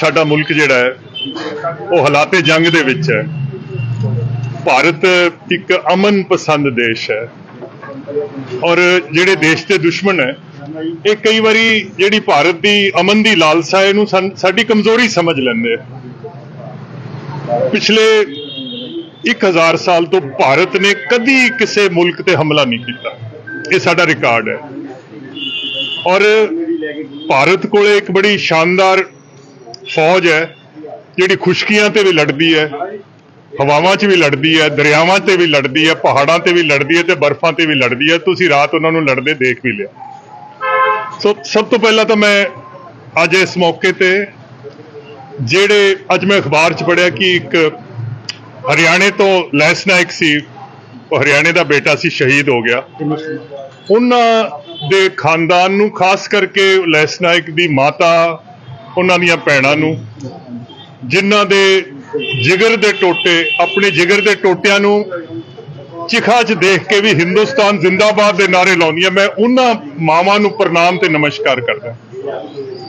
ਸਾਡਾ ਮੁਲਕ ਜਿਹੜਾ ਹੈ, ਉਹ ਹਾਲਾਤੇ ਜੰਗ ਦੇ ਵਿੱਚ ਹੈ। ਭਾਰਤ ਇੱਕ ਅਮਨ ਪਸੰਦ ਦੇਸ਼ ਹੈ। ਔਰ ਜਿਹੜੇ ਦੇਸ਼ ਦੇ ਦੁਸ਼ਮਣ ਹੈ, ਇਹ ਕਈ ਵਾਰੀ ਜਿਹੜੀ ਭਾਰਤ ਦੀ ਅਮਨ ਦੀ ਲਾਲਸਾ ਹੈ, ਇਹਨੂੰ ਸਾਡੀ ਕਮਜ਼ੋਰੀ ਸਮਝ ਲੈਂਦੇ ਆ। ਪਿਛਲੇ 1000 ਸਾਲ ਤੋਂ ਭਾਰਤ ਨੇ ਕਦੀ ਕਿਸੇ ਮੁਲਕ ਤੇ ਹਮਲਾ ਨਹੀਂ ਕੀਤਾ। ਇਹ ਸਾਡਾ ਰਿਕਾਰਡ ਹੈ। ਔਰ ਭਾਰਤ ਕੋਲੇ ਇੱਕ ਬੜੀ ਸ਼ਾਨਦਾਰ ਫੌਜ ਹੈ, ਜਿਹੜੀ ਖੁਸ਼ਕੀਆਂ ਤੇ ਵੀ ਲੜਦੀ ਹੈ, ਹਵਾਵਾਂ 'ਚ ਵੀ ਲੜਦੀ ਹੈ, ਦਰਿਆਵਾਂ ਤੇ ਵੀ ਲੜਦੀ ਹੈ, ਪਹਾੜਾਂ ਤੇ ਵੀ ਲੜਦੀ ਹੈ ਤੇ ਬਰਫ਼ਾਂ ਤੇ ਵੀ ਲੜਦੀ ਹੈ। ਤੁਸੀਂ ਰਾਤ ਉਹਨਾਂ ਨੂੰ ਲੜਦੇ ਦੇਖ ਵੀ ਲਿਆ। ਸੋ, ਸਭ ਤੋਂ ਪਹਿਲਾਂ ਤਾਂ ਮੈਂ ਅੱਜ ਇਸ ਮੌਕੇ ਤੇ ਜਿਹੜੇ ਅੱਜ ਮੈਂ ਅਖਬਾਰ 'ਚ ਪੜਿਆ ਕਿ ਇੱਕ ਹਰਿਆਣੇ ਤੋਂ ਲੈਸ ਨਾਇਕ ਸੀ ਉਹ ਹਰਿਆਣੇ ਦਾ ਬੇਟਾ ਸੀ, ਸ਼ਹੀਦ ਹੋ ਗਿਆ। ਉਹਨਾਂ ਦੇ ਖਾਨਦਾਨ ਨੂੰ ਖਾਸ ਕਰਕੇ ਲੈਸ ਨਾਇਕ ਦੀ ਮਾਤਾ ਉਹਨਾਂ ਦੀਆਂ ਭੈਣਾਂ ਨੂੰ ਜਿਨ੍ਹਾਂ ਦੇ ਜਿਗਰ ਦੇ ਟੋਟੇ ਆਪਣੇ ਜਿਗਰ ਦੇ ਟੋਟਿਆਂ ਨੂੰ ਚਿਖਾ 'ਚ ਦੇਖ ਕੇ ਵੀ ਹਿੰਦੁਸਤਾਨ ਜ਼ਿੰਦਾਬਾਦ ਦੇ ਨਾਰੇ ਲਾਉਂਦੀਆਂ ਮੈਂ ਉਹਨਾਂ ਮਾਵਾਂ ਨੂੰ ਪ੍ਰਣਾਮ ਤੇ ਨਮਸਕਾਰ ਕਰਦਾ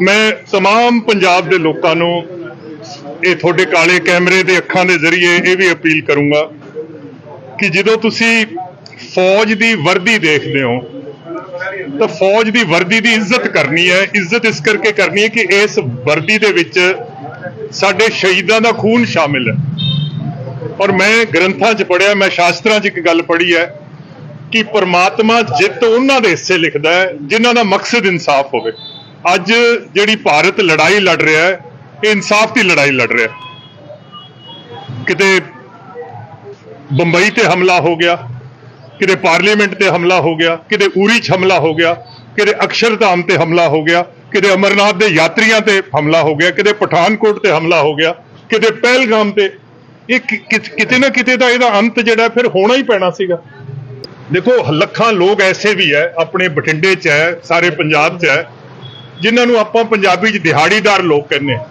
ਮੈਂ तमाम ਪੰਜਾਬ ਦੇ ਲੋਕਾਂ ਨੂੰ ਇਹ ਤੁਹਾਡੇ ਕਾਲੇ ਕੈਮਰੇ ਦੇ ਅੱਖਾਂ ਦੇ ਜ਼ਰੀਏ ਇਹ ਵੀ ਅਪੀਲ ਕਰੂੰਗਾ ਕਿ ਜਦੋਂ ਤੁਸੀਂ ਫੌਜ ਦੀ ਵਰਦੀ ਦੇਖਦੇ ਹੋ ਤਾਂ ਫੌਜ ਦੀ ਵਰਦੀ ਦੀ ਇੱਜ਼ਤ ਕਰਨੀ ਹੈ। ਇੱਜ਼ਤ ਇਸ ਕਰਕੇ ਕਰਨੀ ਹੈ ਕਿ ਇਸ ਵਰਦੀ ਦੇ ਵਿੱਚ ਸਾਡੇ ਸ਼ਹੀਦਾਂ ਦਾ ਖੂਨ ਸ਼ਾਮਿਲ ਹੈ। ਔਰ ਮੈਂ ਗ੍ਰੰਥਾਂ 'ਚ ਪੜਿਆ ਮੈਂ ਸ਼ਾਸਤਰਾਂ 'ਚ ਇੱਕ ਗੱਲ ਪੜ੍ਹੀ ਹੈ ਕਿ ਪਰਮਾਤਮਾ ਜਿੱਤ ਉਹਨਾਂ ਦੇ ਹਿੱਸੇ ਲਿਖਦਾ ਹੈ, ਜਿਨ੍ਹਾਂ ਦਾ ਮਕਸਦ ਇਨਸਾਫ ਹੋਵੇ। ਅੱਜ ਜਿਹੜੀ ਭਾਰਤ ਲੜਾਈ ਲੜ ਰਿਹਾ ਹੈ, ਇਹ ਇਨਸਾਫ ਦੀ ਲੜਾਈ ਲੜ ਰਿਹਾ ਕਿਤੇ ਬੰਬਈ ਤੇ ਹਮਲਾ ਹੋ ਗਿਆ ਕਿਤੇ ਪਾਰਲੀਮੈਂਟ ਤੇ ਹਮਲਾ ਹੋ ਗਿਆ, ਕਿਤੇ ਉਰੀ 'ਚ ਹਮਲਾ ਹੋ ਗਿਆ, ਕਿਤੇ ਅਕਸ਼ਰਧਾਮ ਤੇ ਹਮਲਾ ਹੋ ਗਿਆ, ਕਿਤੇ ਅਮਰਨਾਥ ਦੇ ਯਾਤਰੀਆਂ ਤੇ ਹਮਲਾ ਹੋ ਗਿਆ, ਕਿਤੇ ਪਠਾਨਕੋਟ ਤੇ ਹਮਲਾ ਹੋ ਗਿਆ, ਕਿਤੇ ਪਹਿਲਗਾਮ ਤੇ ਇਹ ਕਿਤੇ ਨਾ ਕਿਤੇ ਤਾਂ ਇਹਦਾ ਅੰਤ ਜਿਹੜਾ ਫਿਰ ਹੋਣਾ ਹੀ ਪੈਣਾ ਸੀਗਾ ਦੇਖੋ, ਲੱਖਾਂ ਲੋਕ ਐਸੇ ਵੀ ਹੈ, ਆਪਣੇ ਬਠਿੰਡੇ 'ਚ ਹੈ, ਸਾਰੇ ਪੰਜਾਬ 'ਚ ਹੈ, ਜਿਨ੍ਹਾਂ ਨੂੰ ਆਪਾਂ ਪੰਜਾਬੀ 'ਚ ਦਿਹਾੜੀਦਾਰ ਲੋਕ ਕਹਿੰਦੇ ਹਾਂ।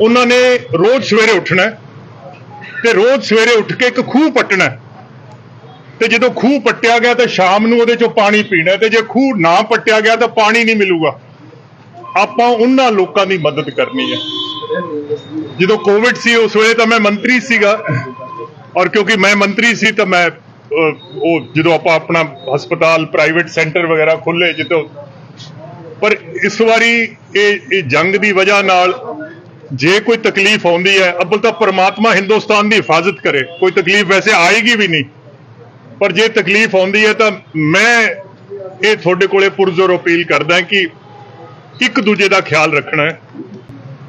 ਉਹਨਾਂ ਨੇ ਰੋਜ਼ ਸਵੇਰੇ ਉੱਠਣਾ ਹੈ ਤੇ ਰੋਜ਼ ਸਵੇਰੇ ਉੱਠ ਕੇ ਇੱਕ ਖੂਹ ਪੱਟਣਾ ਤੇ ਜਦੋਂ ਖੂਹ ਪੱਟਿਆ ਗਿਆ ਤਾਂ ਸ਼ਾਮ ਨੂੰ ਉਹਦੇ ਚੋਂ ਪਾਣੀ ਪੀਣਾ ਤੇ ਜੇ ਖੂਹ ਨਾ ਪੱਟਿਆ ਗਿਆ ਤਾਂ ਪਾਣੀ ਨਹੀਂ ਮਿਲੂਗਾ। ਆਪਾਂ ਉਹਨਾਂ ਲੋਕਾਂ ਦੀ ਮਦਦ ਕਰਨੀ ਹੈ। ਜਦੋਂ ਕੋਵਿਡ ਸੀ, ਉਸ ਵੇਲੇ ਤਾਂ ਮੈਂ ਮੰਤਰੀ ਸੀਗਾ। ਔਰ ਕਿਉਂਕਿ ਮੈਂ ਮੰਤਰੀ ਸੀ, ਤਾਂ ਮੈਂ ਉਹ ਜਦੋਂ ਆਪਾਂ ਆਪਣਾ ਹਸਪਤਾਲ ਪ੍ਰਾਈਵੇਟ ਸੈਂਟਰ ਵਗੈਰਾ ਖੁੱਲੇ ਜਿੱਦੋਂ ਪਰ ਇਸ ਵਾਰੀ ਇਹ ਇਹ ਜੰਗ ਦੀ ਵਜ੍ਹਾ ਨਾਲ ਜੇ ਕੋਈ ਤਕਲੀਫ ਆਉਂਦੀ ਹੈ, ਅੱਬਲ ਤਾਂ ਪਰਮਾਤਮਾ ਹਿੰਦੁਸਤਾਨ ਦੀ ਹਿਫਾਜ਼ਤ ਕਰੇ। ਕੋਈ ਤਕਲੀਫ ਵੈਸੇ ਆਏਗੀ ਵੀ ਨਹੀਂ। ਪਰ ਜੇ ਤਕਲੀਫ ਆਉਂਦੀ ਹੈ ਤਾਂ ਮੈਂ ਇਹ ਤੁਹਾਡੇ ਕੋਲੇ ਪੁਰਜ਼ੋਰ ਅਪੀਲ ਕਰਦਾ ਕਿ ਇੱਕ ਦੂਜੇ ਦਾ ਖਿਆਲ ਰੱਖਣਾ ਹੈ।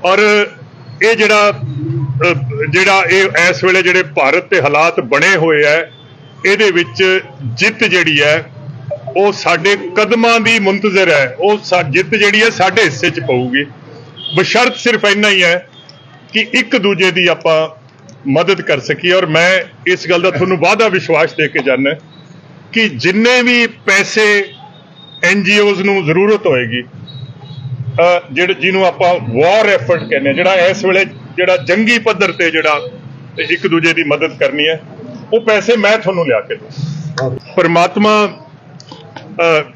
ਔਰ ਇਹ ਜਿਹੜਾ ਜਿਹੜਾ ਇਹ ਇਸ ਵੇਲੇ ਜਿਹੜੇ ਭਾਰਤ ਤੇ ਹਾਲਾਤ ਬਣੇ ਹੋਏ ਐ ਇਹਦੇ ਵਿੱਚ ਜਿੱਤ ਜਿਹੜੀ ਹੈ, ਉਹ ਸਾਡੇ ਕਦਮਾਂ ਦੀ ਮੁੰਤਜ਼ਰ ਹੈ। ਉਹ ਸਾ- ਜਿੱਤ ਜਿਹੜੀ ਹੈ ਸਾਡੇ ਹਿੱਸੇ 'ਚ ਪਊਗੀ। ਬਸ਼ਰਤ ਸਿਰਫ ਇੰਨਾ ਹੀ ਹੈ ਕਿ ਇੱਕ ਦੂਜੇ ਦੀ ਆਪਾਂ ਮਦਦ ਕਰ ਸਕੀਏ ਔਰ ਮੈਂ ਇਸ ਗੱਲ ਦਾ ਤੁਹਾਨੂੰ ਵਾਅਦਾ ਵਿਸ਼ਵਾਸ ਦੇ ਕੇ ਜਾਣਾ ਕਿ ਜਿੰਨੇ ਵੀ ਪੈਸੇ ਐਨਜੀਓਜ਼ ਨੂੰ ਜ਼ਰੂਰਤ ਹੋਏਗੀ ਜਿਹੜੇ ਜਿਹਨੂੰ ਆਪਾਂ ਵਾਰ ਐਫਰਟ ਕਹਿੰਦੇ ਹਾਂ, ਜਿਹੜਾ ਇਸ ਵੇਲੇ ਜਿਹੜਾ ਜੰਗੀ ਪੱਧਰ ਤੇ ਜਿਹੜਾ ਇੱਕ ਦੂਜੇ ਦੀ ਮਦਦ ਕਰਨੀ ਹੈ ਉਹ ਪੈਸੇ ਮੈਂ ਤੁਹਾਨੂੰ ਲਿਆ ਕੇ ਦੂੰ ਪਰਮਾਤਮਾ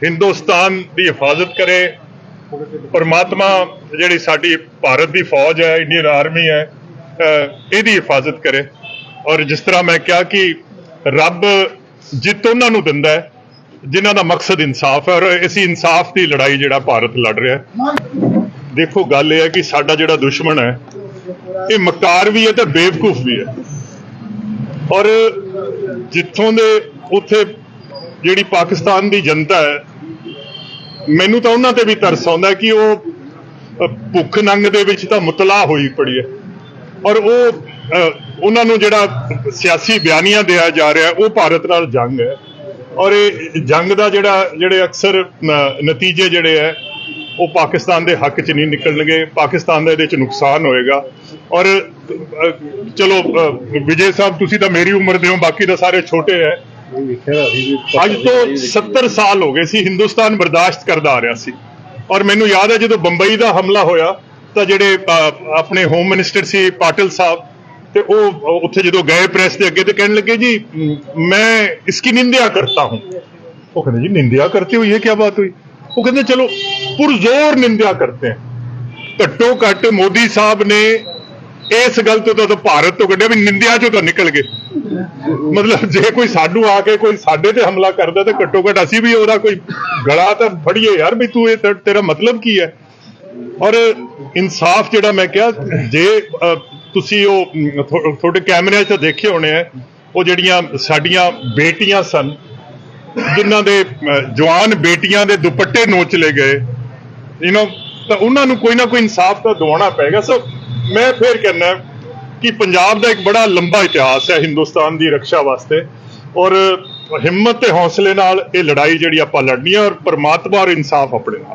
ਹਿੰਦੁਸਤਾਨ ਦੀ ਹਿਫਾਜ਼ਤ ਕਰੇ। ਪਰਮਾਤਮਾ ਜਿਹੜੀ ਸਾਡੀ ਭਾਰਤ ਦੀ ਫੌਜ ਹੈ ਇੰਡੀਅਨ ਆਰਮੀ ਹੈ ਇਹਦੀ ਹਿਫਾਜ਼ਤ ਕਰੇ। ਔਰ ਜਿਸ ਤਰ੍ਹਾਂ ਮੈਂ ਕਿਹਾ ਕਿ ਰੱਬ ਜਿੱਤ ਉਹਨਾਂ ਨੂੰ ਦਿੰਦਾ ਹੈ, ਜਿਨ੍ਹਾਂ ਦਾ ਮਕਸਦ ਇਨਸਾਫ ਹੈ, ਔਰ ਇਸੇ ਇਨਸਾਫ ਦੀ ਲੜਾਈ ਜਿਹੜਾ ਭਾਰਤ ਲੜ ਰਿਹਾ ਹੈ। ਦੇਖੋ, ਗੱਲ ਇਹ ਹੈ ਕਿ ਸਾਡਾ ਜਿਹੜਾ ਦੁਸ਼ਮਣ ਹੈ, ਇਹ ਮਕਾਰ ਵੀ ਹੈ ਤੇ ਬੇਵਕੂਫ ਵੀ ਹੈ। ਔਰ ਜਿੱਥੋਂ ਦੇ ਉੱਥੇ ਜਿਹੜੀ ਪਾਕਿਸਤਾਨ ਦੀ ਜਨਤਾ ਹੈ, ਮੈਨੂੰ ਤਾਂ ਉਹਨਾਂ ਤੇ ਵੀ ਤਰਸ ਆਉਂਦਾ ਕਿ ਉਹ ਭੁੱਖ ਨੰਗ ਦੇ ਵਿੱਚ ਤਾਂ ਮੁਤਲਾ ਹੋਈ ਪੜੀ ਹੈ। ਔਰ ਉਹ ਉਹਨਾਂ ਨੂੰ ਜਿਹੜਾ ਸਿਆਸੀ ਬਿਆਨੀਆਂ ਦਿਆ ਜਾ ਰਿਹਾ ਉਹ ਭਾਰਤ ਨਾਲ ਜੰਗ ਹੈ। ਔਰ ਇਹ ਜੰਗ ਦਾ ਜਿਹੜਾ, ਜਿਹੜੇ ਅਕਸਰ ਨਤੀਜੇ ਜਿਹੜੇ ਹੈ, ਉਹ ਪਾਕਿਸਤਾਨ ਦੇ ਹੱਕ 'ਚ ਨਹੀਂ ਨਿਕਲਣਗੇ। ਪਾਕਿਸਤਾਨ ਦਾ ਇਹਦੇ 'ਚ ਨੁਕਸਾਨ ਹੋਏਗਾ। ਔਰ ਚਲੋ ਵਿਜੇ ਸਾਹਿਬ, ਤੁਸੀਂ ਤਾਂ ਮੇਰੀ ਉਮਰ ਦੇ ਹੋ, ਬਾਕੀ ਤਾਂ ਸਾਰੇ ਛੋਟੇ ਹੈ। ਅੱਜ ਤੋਂ 70 ਸਾਲ ਹੋ ਗਏ ਸੀ, ਹਿੰਦੁਸਤਾਨ ਬਰਦਾਸ਼ਤ ਕਰਦਾ ਆ ਰਿਹਾ ਸੀ। ਔਰ ਮੈਨੂੰ ਯਾਦ ਹੈ ਜਦੋਂ ਬੰਬਈ ਦਾ ਹਮਲਾ ਹੋਇਆ ਤਾਂ ਜਿਹੜੇ ਆਪਣੇ ਹੋਮ ਮਿਨਿਸਟਰ ਸੀ ਪਾਟਿਲ ਸਾਹਿਬ, ਤੇ ਉਹ ਉੱਥੇ ਜਦੋਂ ਗਏ ਪ੍ਰੈਸ ਦੇ ਅੱਗੇ ਤੇ ਕਹਿਣ ਲੱਗੇ ਜੀ, ਮੈਂ ਇਸ ਕੀ ਨਿੰਦਿਆ ਕਰਤਾ ਹੂੰ। ਉਹ ਕਹਿੰਦੇ ਜੀ, ਨਿੰਦਿਆ ਕਰਤੇ ਹੋਈ ਇਹ ਕੀ ਬਾਤ ਹੋਈ? ਉਹ ਕਹਿੰਦੇ, ਚਲੋ, ਪੁਰਜ਼ੋਰ ਨਿੰਦਿਆ ਕਰਤੇ ਹਾਂ ਘੱਟੋ ਘੱਟ ਮੋਦੀ ਸਾਹਿਬ ਨੇ ਇਸ ਗੱਲ ਤੋਂ ਤਾਂ ਭਾਰਤ ਤੋਂ ਕੱਢਿਆ ਵੀ ਨਿੰਦਿਆ ਚੋਂ ਤਾਂ ਨਿਕਲ ਗਏ। ਮਤਲਬ ਜੇ ਕੋਈ ਸਾਨੂੰ ਆ ਕੇ ਕੋਈ ਸਾਡੇ ਤੇ ਹਮਲਾ ਕਰਦਾ, ਤੇ ਘੱਟੋ ਘੱਟ ਅਸੀਂ ਵੀ ਉਹਦਾ ਕੋਈ ਗਲਾ ਤਾਂ ਫੜੀਏ। ਯਾਰ ਵੀ ਤੂੰ ਇਹ ਤੇਰਾ ਮਤਲਬ ਕੀ ਹੈ? ਔਰ ਇਨਸਾਫ ਜਿਹੜਾ ਮੈਂ ਕਿਹਾ, ਜੇ ਤੁਸੀਂ ਉਹ ਤੁਹਾਡੇ ਕੈਮਰਿਆਂ 'ਚ ਦੇਖੇ ਹੋਣੇ ਆ, ਉਹ ਜਿਹੜੀਆਂ ਸਾਡੀਆਂ ਬੇਟੀਆਂ ਸਨ, ਜਿਨ੍ਹਾਂ ਦੇ ਜਵਾਨ ਬੇਟੀਆਂ ਦੇ ਦੁਪੱਟੇ ਨੋਚ ਲਏ ਗਏ ਯੂ نو ਤਾਂ ਉਹਨਾਂ ਨੂੰ ਕੋਈ ਨਾ ਕੋਈ ਇਨਸਾਫ ਤਾਂ ਦਿਵਾਉਣਾ ਪਏਗਾ। ਸੋ ਮੈਂ ਫੇਰ ਕਹਿੰਦਾ ਕਿ ਪੰਜਾਬ ਦਾ ਇੱਕ ਬੜਾ ਲੰਬਾ ਇਤਿਹਾਸ ਹੈ ਹਿੰਦੁਸਤਾਨ ਦੀ ਰੱਖਿਆ ਵਾਸਤੇ, ਔਰ ਹਿੰਮਤ ਤੇ ਹੌਸਲੇ ਨਾਲ ਇਹ ਲੜਾਈ ਜਿਹੜੀ ਆਪਾਂ ਲੜਨੀ ਹੈ ਔਰ ਪਰਮਾਤਮਾ ਔਰ ਇਨਸਾਫ ਆਪਣੇ ਨਾਲ।